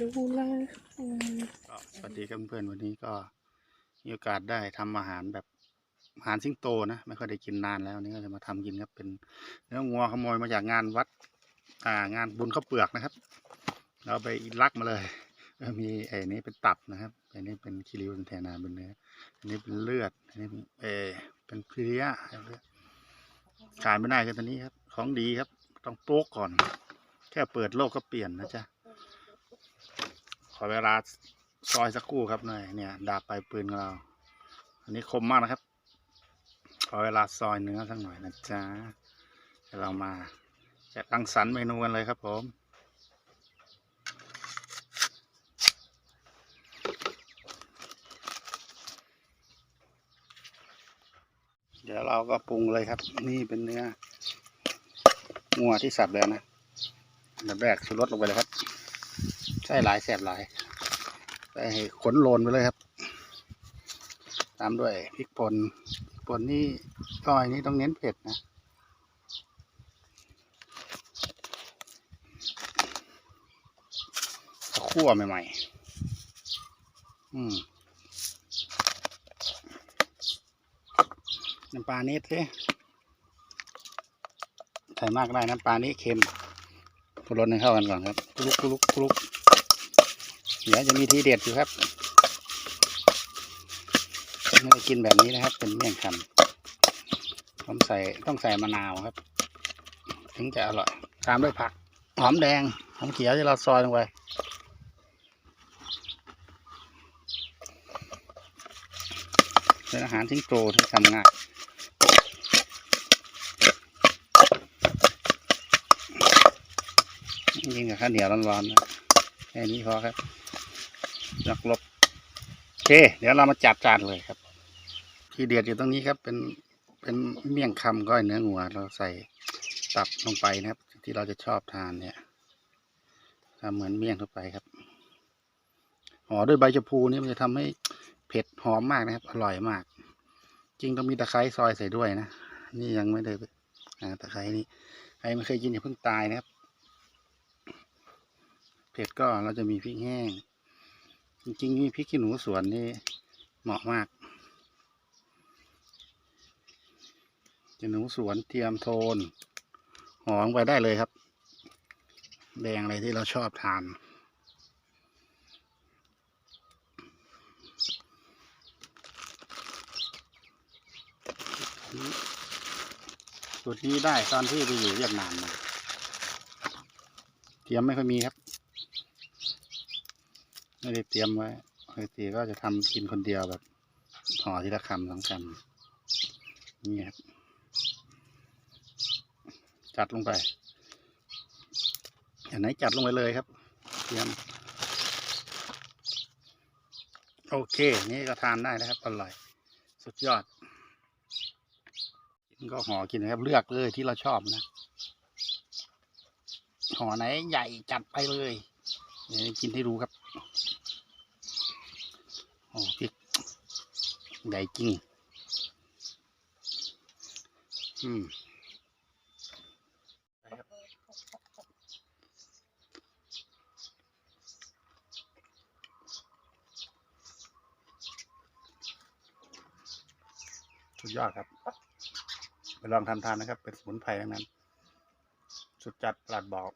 ดูแลก็สวัสดีครับเพื่อนๆวันนี้ก็มีโอกาสได้ทำอาหารแบบอาหารสิงโตนะไม่ค่อยได้กินนานแล้วนี่ก็จะมาทำกินครับเป็นเนื้องัวขโมยมาจากงานวัดอ่างานบุญข้าวเปลือกนะครับ เราไปลักมาเลยมีไอ้นี้เป็นตับนะครับไอ้นี้เป็นคิริวเป็นแทนาเป็นเนื้ออันนี้เป็นเลือดอันนี้เป็นเออเป็นเพลียขายไม่ได้กันตอนนี้ครับ ของดีครับ ต้องโป๊กก่อน แค่เปิดโลกก็เปลี่ยนนะจ๊ะ ขอเวลาซอยสักครู่ครับหน่อยเนี่ย ดาบปลายปืนของเรา อันนี้คมมากนะครับ ขอเวลาซอยเนื้อสักหน่อยนะจ๊ะเดี๋ยวเรามาจะรังสรรเมนูกันเลยครับผมเดี๋ยวเราก็ปรุงเลยครับ นี่เป็นเนื้องัวที่สับแล้วนะ อันดับแรกชูรสลงไปเลยครับ ใช่หลายแสบหลายไปให้ขนโลนไปเลยครับ ตามด้วยพริกป่นป่นนี่ก้อยนี่ต้องเน้นเผ็ดนะข้าวคั่วใหม่ๆ อืมน้ำปลาเนสสิใส่มากได้น้ำปลานี้เค็ม รุงรสให้เข้ากันก่อนครับกลุกกลุกกลุกเดี๋ยวจะมีทีเด็ดอยู่ครับไม่ได้กินแบบนี้นะครับ เป็นเมี่ยงคำผมใส่ต้องใส่มะนาวครับ ถึงจะอร่อย ตามด้วยผัก หอมแดง หอมเขียวที่เราซอยลงไปเป็นอาหารทิ้งโตที่ทำง่าย ยิงกับข้าวเหนียวร้อนๆนะแค่นี้พอครับนักลบโอเค เดี๋ยวเรามาจัดจานเลยครับ ที่เด็ดอยู่ตรงนี้ครับ เป็นเป็นเมี่ยงคำก้อยเนื้องัวเราใส่ตับลงไปนะครับ ที่เราจะชอบทานเนี่ยทำเหมือนเมี่ยงทั่วไปครับห่อด้วยใบชะพูนี่มันจะทำให้เผ็ดหอมมากนะครับ อร่อยมาก จริงต้องมีตะไคร้ซอยใส่ด้วยนะ นี่ยังไม่ได้อ่าตะไคร้นี่ใครไม่เคยกินอย่าเพิ่งตายนะครับ เผ็ดก็เราจะมีพริกแห้ง จริงๆมีพริกขี้หนูสวนนี่เหมาะมากจะหนูสวนเทียมโทน หอมไปได้เลยครับ แดงอะไรที่เราชอบทานสูตรนี้ได้ตอนที่ไปอยู่เวียดนามมาเทียมไม่ค่อยมีครับ ไม่ได้เตรียมไว้ปกติก็จะทำกินคนเดียวแบบห่อทีละคำสองคำนี่ครับจัดลงไปอันไหนจัดลงไปเลยครับ เตรียม โอเค นี่ก็ทานได้นะครับอร่อย สุดยอดกินก็ห่อกินนะครับ เลือกเลยที่เราชอบนะห่อไหนใหญ่จัดไปเลยเดี๋ยวกินให้ดูครับ โอ้พริกใหญ่จริง อืมสุดยอดครับ ไปลองทำทานนะครับ เป็นสมุนไพรทั้งนั้น สุดจัดปลัดบอก